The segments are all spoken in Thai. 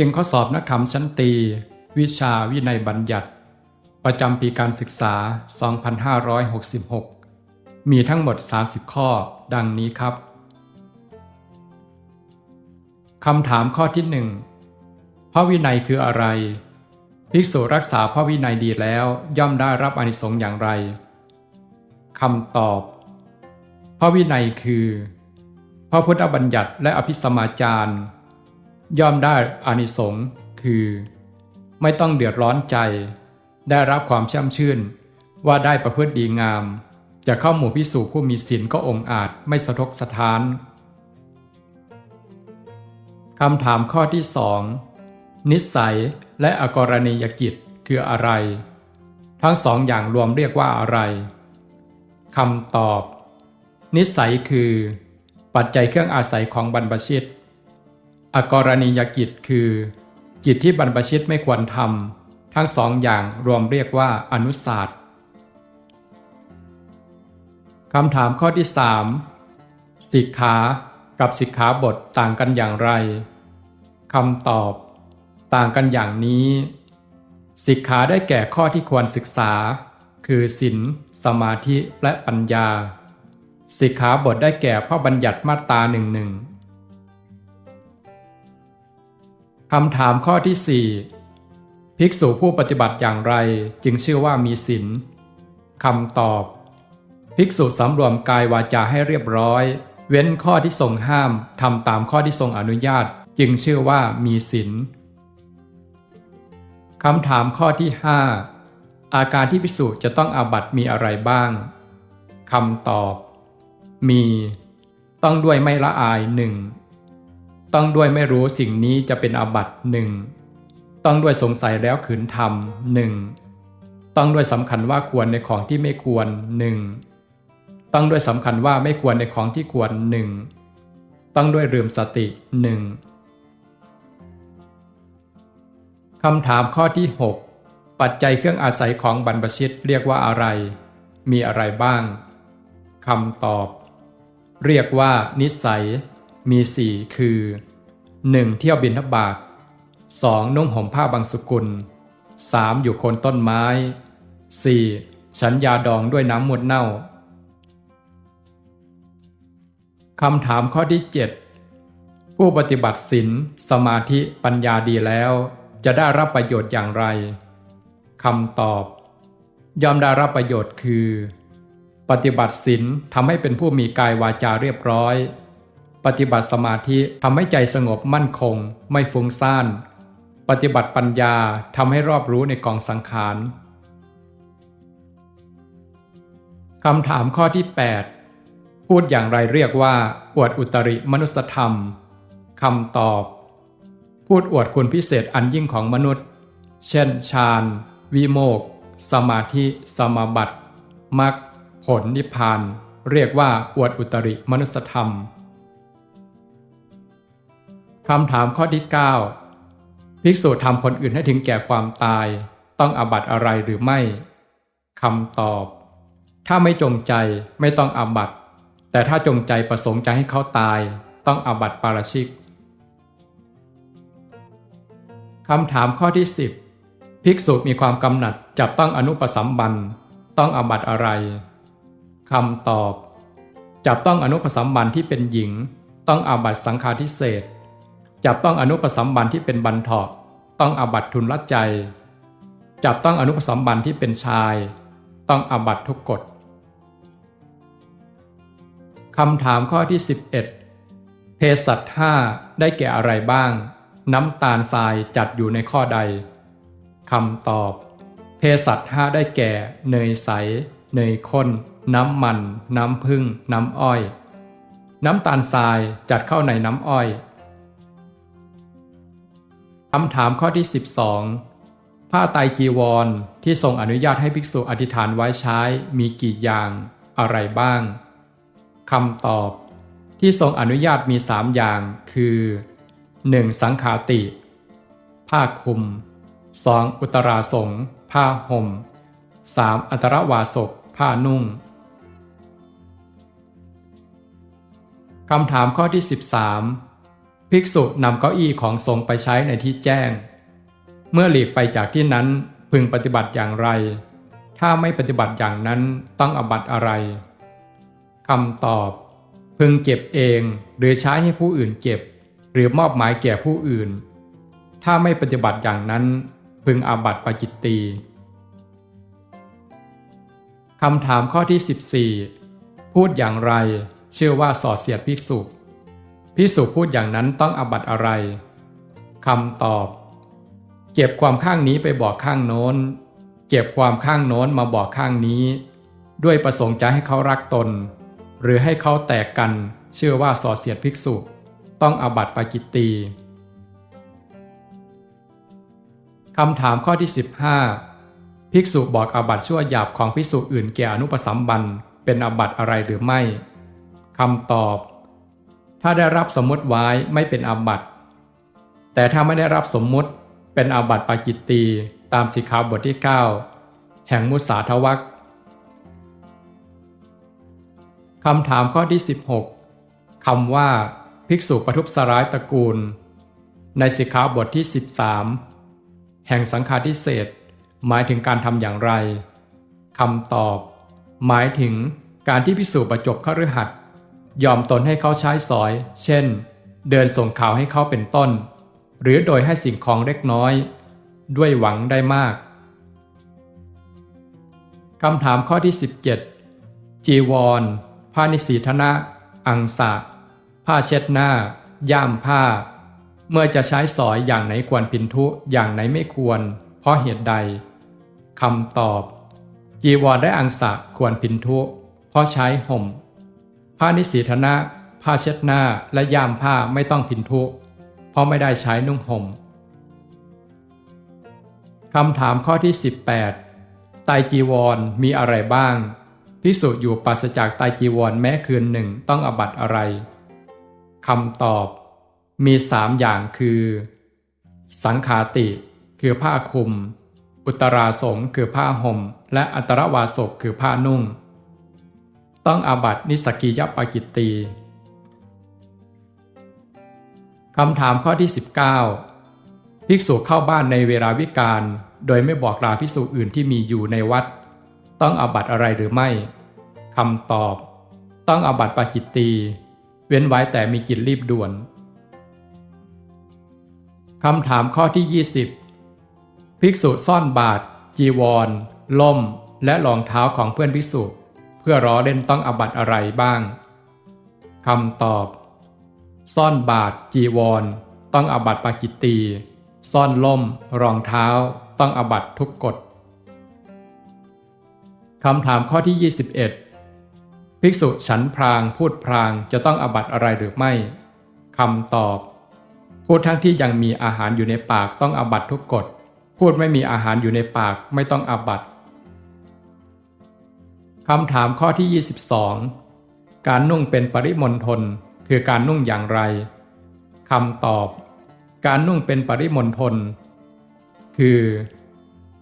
เก่งข้อสอบนักธรรมชั้นตี วิชาวินัยบัญญัติ ประจำปีการศึกษา 2566 มีทั้งหมด 30 ข้อ ดังนี้ครับคำถามข้อที่หนึ่งพระวินัยคืออะไร ภิกษุรักษาพระวินัยดีแล้วย่อมได้รับอนิสงส์อย่างไรคำตอบ พระวินัยคือ พระพุทธบัญญัติและอภิสมาจารย์ ย่อมได้อานิสงส์คือ ไม่ต้องเดือดร้อนใจ ได้รับความช่ำชื่น ว่าได้ประพฤติดีงาม จะเข้าหมู่พิสูจผู้มีศีลก็องอาจไม่สะทกสะท้านคำถามข้อที่สองนิสัยและอกรณียกิจคืออะไร ทั้งสองอย่างรวมเรียกว่าอะไรคำตอบ นิสัยคือ ปัจจัยเครื่องอาศัยของบรรพชิต อกรณียกิจคือ กิจที่บรรพชิตไม่ควรทำทั้งสองอย่างรวมเรียกว่าอนุศาสตร์คำถามข้อที่สามสิกขากับสิกขาบทต่างกันอย่างไรคำตอบ ต่างกันอย่างนี้ สิกขาได้แก่ข้อที่ควรศึกษา คือศีลสมาธิและปัญญา สิกขาบทได้แก่พระบัญญัติมาตราหนึ่งหนึ่ง คำถามข้อที่สี่ภิกษุผู้ปฏิบัติอย่างไรจึงชื่อว่ามีศีลคำตอบ ภิกษุสำรวมกายวาจาให้เรียบร้อย เว้นข้อที่ทรงห้ามทำตามข้อที่ทรงอนุญาต จึงชื่อว่ามีศีลคำถามข้อที่ห้าอาการที่ภิกษุจะต้องอาบัตมีอะไรบ้างคำตอบ มี ต้องด้วยไม่ละอายหนึ่ง ต้องด้วยไม่รู้สิ่งนี้จะเป็นอาบัตหนึ่งต้องด้วยสงสัยแล้วขืนทำหนึ่งต้องด้วยสำคัญว่าควรในของที่ไม่ควรหนึ่งต้องด้วยสำคัญว่าไม่ควรในของที่ควรหนึ่งต้องด้วยลืมสติหนึ่งคำถามข้อที่ 6 ปัจจัยเครื่องอาศัยของบรรพชิตเรียกว่าอะไร มีอะไรบ้างคำตอบ เรียกว่า นิสัย มีสี่คือ 1. เที่ยวบินทบาท 2. นุ่งห่มผ้าบางสุกุล 3. อยู่โคนต้นไม้ 4. ฉันยาดองด้วยน้ำมดเน่าคำถามข้อที่ 7 ผู้ปฏิบัติศีลสมาธิปัญญาดีแล้ว จะได้รับประโยชน์อย่างไรคำตอบ ยอมได้รับประโยชน์คือ ปฏิบัติศีลทำให้เป็นผู้มีกายวาจาเรียบร้อย ปฏิบัติสมาธิทำให้ใจสงบมั่นคง ไม่ฟุ้งซ่าน ปฏิบัติปัญญาทำให้รอบรู้ในกองสังขารคำถามข้อที่ 8 พูดอย่างไรเรียกว่า อวดอุตริมนุสธรรมคำตอบ พูดอวดคุณพิเศษอันยิ่งของมนุษย์ เช่น ฌาน วิโมก สมาธิ สมาบัติมรรคผลนิพพาน เรียกว่าอวดอุตริมนุสธรรม คำถามข้อที่ 9 ภิกษุทำคนอื่นให้ถึงแก่ความตาย ต้องอาบัตอะไรหรือไม่คำตอบ ถ้าไม่จงใจไม่ต้องอาบัตแต่ถ้าจงใจประสงค์จะให้เขาตาย ต้องอาบัตปาราชิกคำถามข้อที่ 10 ภิกษุมีความกำหนัดจับต้องอนุปสัมบันต้องอาบัตอะไรคำตอบ จับต้องอนุปสัมบันที่เป็นหญิง ต้องอาบัตสังฆาทิเศษ จับต้องอนุปสัมบันที่เป็นบันเถาะต้องอบัตทุนละใจ จับต้องอนุปสัมบันที่เป็นชาย ต้องอบัตทุกกฎคำถามข้อที่ 11เพศสัตว์ห้าได้แก่อะไรบ้าง น้ำตาลทรายจัดอยู่ในข้อใดคำตอบเพศสัตว์ห้าได้แก่ เนยใส เนยข้น น้ำมัน น้ำพึ่ง น้ำอ้อย น้ำตาลทรายจัดเข้าในน้ำอ้อย คำถามข้อที่ 12 ผ้าไตรจีวรที่ทรงอนุญาตให้ภิกษุอธิษฐานไว้ใช้มีกี่อย่างอะไรบ้างคำตอบ ที่ทรงอนุญาตมีสามอย่างคือ 1. สังขาติ ผ้าคลุม 2. อุตราสงผ้าห่ม 3. อัตรวาสกผ้านุ่งคำถามข้อที่ 13 ภิกษุนำเก้าอี้ของสงฆ์ไปใช้ในที่แจ้ง เมื่อหลีกไปจากที่นั้นพึงปฏิบัติอย่างไร ถ้าไม่ปฏิบัติอย่างนั้นต้องอบัตอะไรคำตอบ พึงเก็บเองหรือใช้ให้ผู้อื่นเก็บ หรือมอบหมายแก่ผู้อื่น ถ้าไม่ปฏิบัติอย่างนั้น พึงอาบัติปาจิตตีคำถามข้อที่ 14 พูดอย่างไร เชื่อว่าสอดเสียดภิกษุ ภิกษุพูดอย่างนั้นต้องอบัตอะไรคำตอบ เก็บความข้างนี้ไปบอกข้างโน้น เก็บความข้างโน้นมาบอกข้างนี้ ด้วยประสงค์จะให้เขารักตน หรือให้เขาแตกกันเชื่อว่าสอเสียดภิกษุ ต้องอบัตปาจิตตีคำถามข้อที่ 15 ภิกษุบอกอบัตชั่วหยาบของภิกษุอื่นแก่อนุปสัมบันเป็นอบัตอะไรหรือไม่คำตอบ ถ้าได้รับสมมติไว้ไม่เป็นอาบัติ แต่ถ้าไม่ได้รับสมมติเป็นอาบัติปาจิตตีตามสิกขาบทที่ 9 แห่งมุสาทวักคำถามข้อที่ 16 คำว่า ภิกษุปทุษร้ายตระกูล ในสิกขาบทที่ 13 แห่งสังฆาทิเศษหมายถึงการทำอย่างไรคำตอบ หมายถึงการที่ภิกษุประจบเข้าฤหัส ยอมตนให้เขาใช้สอย เช่น เดินส่งข่าวให้เขาเป็นต้น หรือโดยให้สิ่งของเล็กน้อย ด้วยหวังได้มากคำถามข้อที่ 17 จีวร ผ้านิสีธนะ อังสะ ผ้าเช็ดหน้า ย่ามผ้า เมื่อจะใช้สอยอย่างไหนควรพินทุ อย่างไหนไม่ควร เพราะเหตุใดคำตอบ จีวรและอังสะควรพินทุ เพราะใช้ห่ม ผ้านิสีธนะ ผ้าเช็ดหน้าและย่ามผ้าไม่ต้องพินทุ เพราะไม่ได้ใช้นุ่งห่มคำถามข้อที่ 18 ไตจีวรมีอะไรบ้างพิสุอยู่ปราศจากไตจีวรแม้คืนหนึ่งต้องอบัตอะไรคำตอบ มีสามอย่างคือ สังขาติคือผ้าคลุม อุตราสงคือผ้าห่ม และอัตรวาสกคือผ้านุ่ง ต้องอาบัตินิสกิยปากิตตีคำถามข้อที่ 19 ภิกษุเข้าบ้านในเวลาวิกาลโดยไม่บอกลาภิกษุอื่นที่มีอยู่ในวัด ต้องอาบัติอะไรหรือไม่คำตอบ ต้องอาบัติปาจิตตี เว้นไว้แต่มีกิจรีบด่วนคำถามข้อที่ 20 ภิกษุซ่อนบาทจีวร ล่ม และรองเท้าของเพื่อนภิกษุ เพื่อร้อเล่นต้องอบัตอะไรบ้างคำตอบ ซ่อนบาทจีวร ต้องอบัตปาจิตตี ซ่อนล่ม รองเท้า ต้องอบัตทุกกฎคำถามข้อที่ 21 ภิกษุฉันพรางพูดพรางจะต้องอบัตอะไรหรือไม่คำตอบ พูดทั้งที่ยังมีอาหารอยู่ในปากต้องอบัตทุกกฎพูดไม่มีอาหารอยู่ในปากไม่ต้องอบัติ คำถามข้อที่ 22 การนุ่งเป็นปริมณฑลคือการนุ่งอย่างไรคำตอบ การนุ่งเป็นปริมณฑลคือ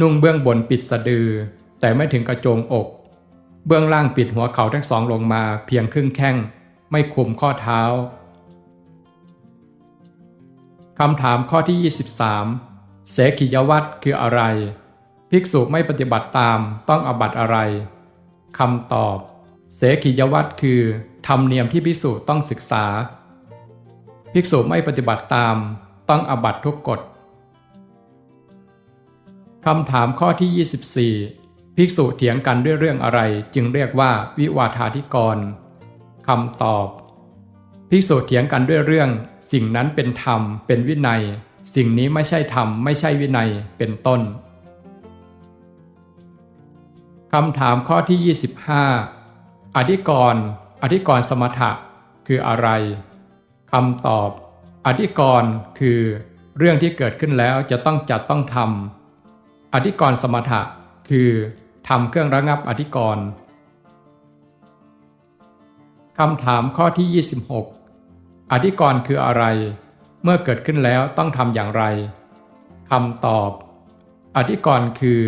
นุ่งเบื้องบนปิดสะดือ แต่ไม่ถึงกระโจงอก เบื้องล่างปิดหัวเข่าทั้งสองลงมาเพียงครึ่งแข้ง ไม่คุมข้อเท้าคำถามข้อที่ 23 เสขียวัตรคืออะไร ภิกษุไม่ปฏิบัติตามต้องอบัตอะไร คำตอบ เสขียวัตรคือ ธรรมเนียมที่ภิกษุต้องศึกษา ภิกษุไม่ปฏิบัติตามต้องอบัตทุกกฎคำถามข้อที่ 24 ภิกษุเถียงกันด้วยเรื่องอะไรจึงเรียกว่าวิวาทาธิกรคำตอบ ภิกษุเถียงกันด้วยเรื่อง สิ่งนั้นเป็นธรรมเป็นวินัย สิ่งนี้ไม่ใช่ธรรมไม่ใช่วินัยเป็นต้น คำถามข้อที่ 25 อธิกรณ์อธิกรณ์สมถะคืออะไรคำตอบ อธิกรณ์คือ เรื่องที่เกิดขึ้นแล้วจะต้องจัดต้องทำอธิกรณ์สมถะคือทำเครื่องระงับอธิกรณ์คำถามข้อที่ 26 อธิกรณ์คืออะไร เมื่อเกิดขึ้นแล้วต้องทำอย่างไรคำตอบ อธิกรณ์คือ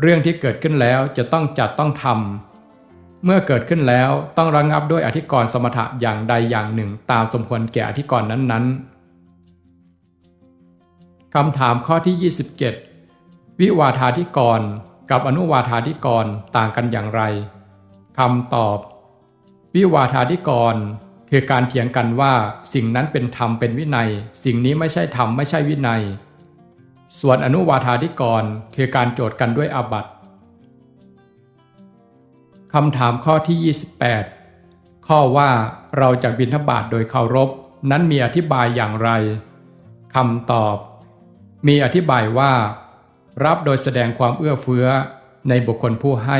เรื่องที่เกิดขึ้นแล้วจะต้องจัดต้องทำเมื่อเกิดขึ้นแล้วต้องระงับด้วยอธิกรณ์สมถะอย่างใดอย่างหนึ่งตามสมควรแก่อธิกรณ์นั้นๆคำถามข้อที่ 27 วิวาทาธิกรกับอนุวาทาธิกรต่างกันอย่างไรคำตอบ วิวาทาธิกรคือการเถียงกันว่าสิ่งนั้นเป็นธรรมเป็นวินัย สิ่งนี้ไม่ใช่ธรรมไม่ใช่วินัย ส่วนอนุวาทาธิกรคือการโจทย์กันด้วยอาบัติคำถามข้อที่ 28 ข้อว่าเราจะบิณฑบาตโดยเคารพ นั้นมีอธิบายอย่างไรคำตอบ มีอธิบายว่า รับโดยแสดงความเอื้อเฟื้อในบุคคลผู้ให้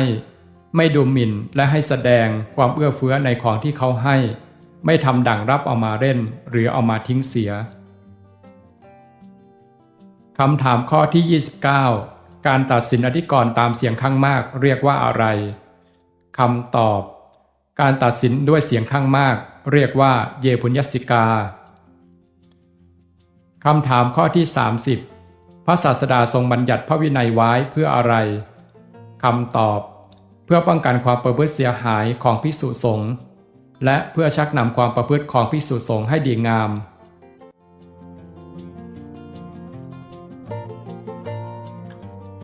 ไม่ดูหมิ่นและให้แสดงความเอื้อเฟื้อในของที่เขาให้ ไม่ทำดั่งรับเอามาเล่น หรือเอามาทิ้งเสีย คำถามข้อที่ 29 การตัดสินอธิกรณ์ตามเสียงข้างมากเรียกว่าอะไรคำตอบ การตัดสินด้วยเสียงข้างมาก เรียกว่า เยพุญยสิกาคำถามข้อที่ 30 พระศาสดาทรงบัญญัติพระวินัยไว้เพื่ออะไรคำตอบ เพื่อป้องกันความประพฤติเสียหายของพิสุสงฆ์และเพื่อชักนำความประพฤติของพิสุสงฆ์ให้ดีงาม